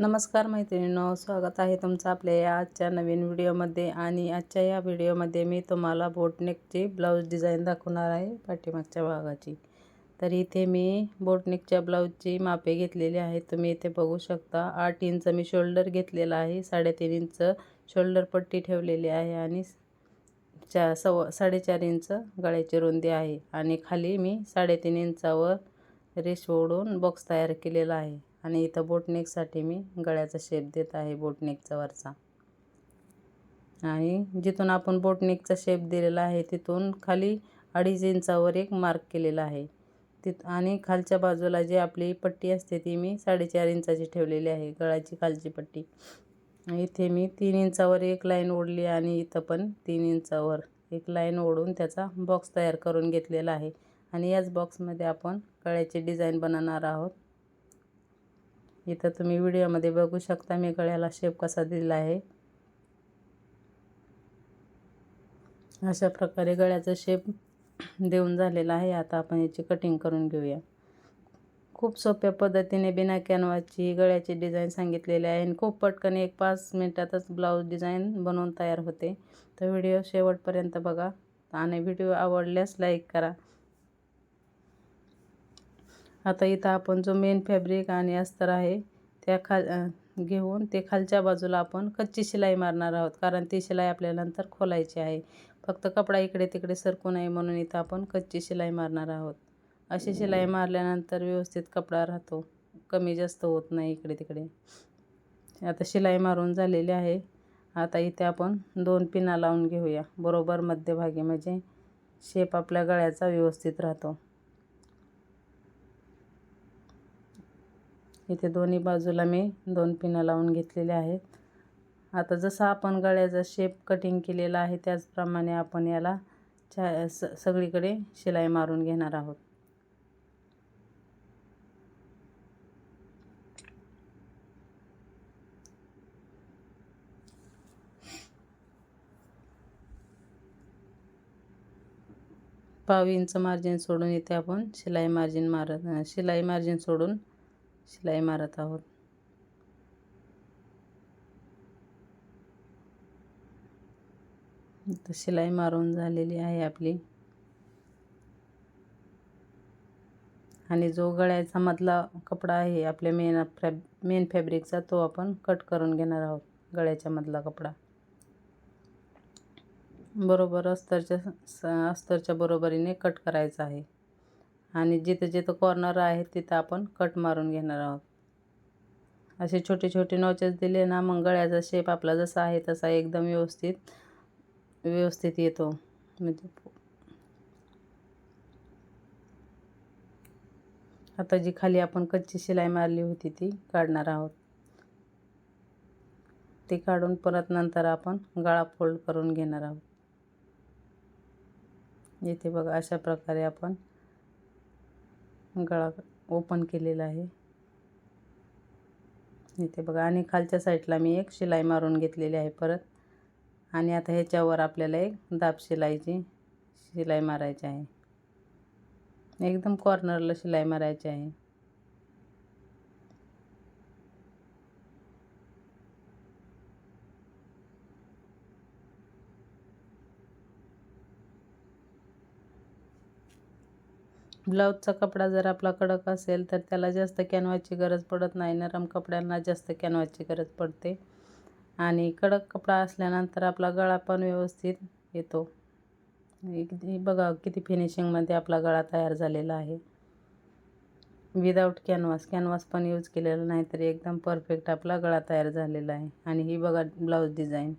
नमस्कार मैत्रिणींनो स्वागत आहे तुमचं आपल्या या आजच्या नवीन व्हिडिओमध्ये. आणि आजच्या या व्हिडिओमध्ये मी तुम्हाला बोटनेकची ब्लाऊज डिझाईन दाखवणार आहे पाठीमागच्या भागाची. तर इथे मी बोटनेकच्या ब्लाऊजची मापे घेतलेली आहेत. तुम्ही इथे बघू शकता आठ इंच मी शोल्डर घेतलेला आहे साडेतीन इंच शोल्डर पट्टी ठेवलेली आहे आणि चा सव साडेचार इंच गळ्याची रुंदी आहे. आणि खाली मी साडेतीन इंचावर रेश ओढून बॉक्स तयार केलेला आहे. आणि इथं बोटनेकसाठी मी गळ्याचा शेप देत आहे बोटनेकचा वरचा. आणि जिथून आपण बोटनेकचा शेप दिलेला आहे तिथून खाली अडीच इंचावर एक मार्क केलेला आहे. तिथ आणि खालच्या बाजूला जी आपली पट्टी असते ती मी साडेचार इंचाची ठेवलेली आहे गळ्याची खालची पट्टी. इथे मी तीन इंचावर एक लाईन ओढली आणि इथं पण तीन इंचावर एक लाईन ओढून त्याचा बॉक्स तयार करून घेतलेला आहे. आणि याच बॉक्समध्ये आपण गळ्याची डिझाईन बनवणार आहोत. इथं तुम्ही व्हिडिओमध्ये बघू शकता मी गळ्याला शेप कसा दिला आहे. अशा प्रकारे गळ्याचा शेप देऊन झालेला आहे. आता आपण याची कटिंग करून घेऊया. खूप सोप्या पद्धतीने बिना कॅनवाची गळ्याची डिझाईन सांगितलेली आहे. आणि खूप पटकन एक पाच मिनटातच ब्लाऊज डिझाईन बनवून तयार होते. तर व्हिडिओ शेवटपर्यंत बघा. आणि व्हिडिओ आवडल्यास लाईक करा. आता इथं आपण जो मेन फॅब्रिक आणि अस्तर आहे त्या खाल घेऊन ते खालच्या बाजूला आपण कच्ची शिलाई मारणार आहोत. कारण ती शिलाई आपल्याला नंतर खोलायची आहे. फक्त कपडा इकडे तिकडे सरकू नये म्हणून इथं आपण कच्ची शिलाई मारणार आहोत. अशी शिलाई मारल्यानंतर व्यवस्थित कपडा राहतो. कमी जास्त होत नाही इकडे तिकडे. आता शिलाई मारून झालेली आहे. आता इथे आपण दोन पिना लावून घेऊया. बरोबर मध्यभागी म्हणजे शेप आपल्या गळ्याचा व्यवस्थित राहतो. इथे दोन्ही बाजूला मी दोन पिनं लावून घेतलेले आहेत. आता जसं आपण गळ्याचा शेप कटिंग केलेला आहे त्याचप्रमाणे आपण याला छा स सगळीकडे शिलाई मारून घेणार आहोत. पाव इंच मार्जिन सोडून इथे आपण शिलाई मार्जिन मारत शिलाई मार्जिन सोडून शिलाई मारत आहोत. तर शिलाई मारून झालेली आहे आपली. आणि जो गळ्याचा मधला कपडा आहे आपल्या मेन फॅब मेन फॅब्रिकचा तो आपण कट करून घेणार आहोत गळ्याच्या मधला कपडा. बरोबर अस्तरच्या अस्तरच्या बरोबरीने कट करायचा आहे. आणि जिथं जिथं कॉर्नर आहे तिथं आपण कट मारून घेणार आहोत. असे छोटे छोटे नॉचेस दिले ना मग गळ्याचा शेप आपला जसा आहे तसा एकदम व्यवस्थित व्यवस्थित येतो. म्हणजे आता जी खाली आपण कच्ची शिलाई मारली होती ती काढणार आहोत. ती काढून परत नंतर आपण गळा फोल्ड करून घेणार आहोत. येथे बघा अशा प्रकारे आपण गळा ओपन केलेला आहे. इथे बघा आणि खालच्या साईडला मी एक शिलाई मारून घेतलेली आहे परत. आणि आता ह्याच्यावर आपल्याला एक दाब शिलाईची शिलाई मारायची आहे. एकदम कॉर्नरला शिलाई मारायची आहे. ब्लाऊजचा कपडा जर आपला कडक असेल तर त्याला जास्त कॅनवाची गरज पडत नाही. नरम कपड्यांना जास्त कॅनवाची गरज पडते. आणि कडक कपडा असल्यानंतर आपला गळा पण व्यवस्थित येतो. बघा किती फिनिशिंगमध्ये आपला गळा तयार झालेला आहे. विदाऊट कॅनव्हास कॅनव्हास पण यूज केलेला नाही तरी एकदम परफेक्ट आपला गळा तयार झालेला आहे. आणि ही बघा ब्लाऊज डिझाईन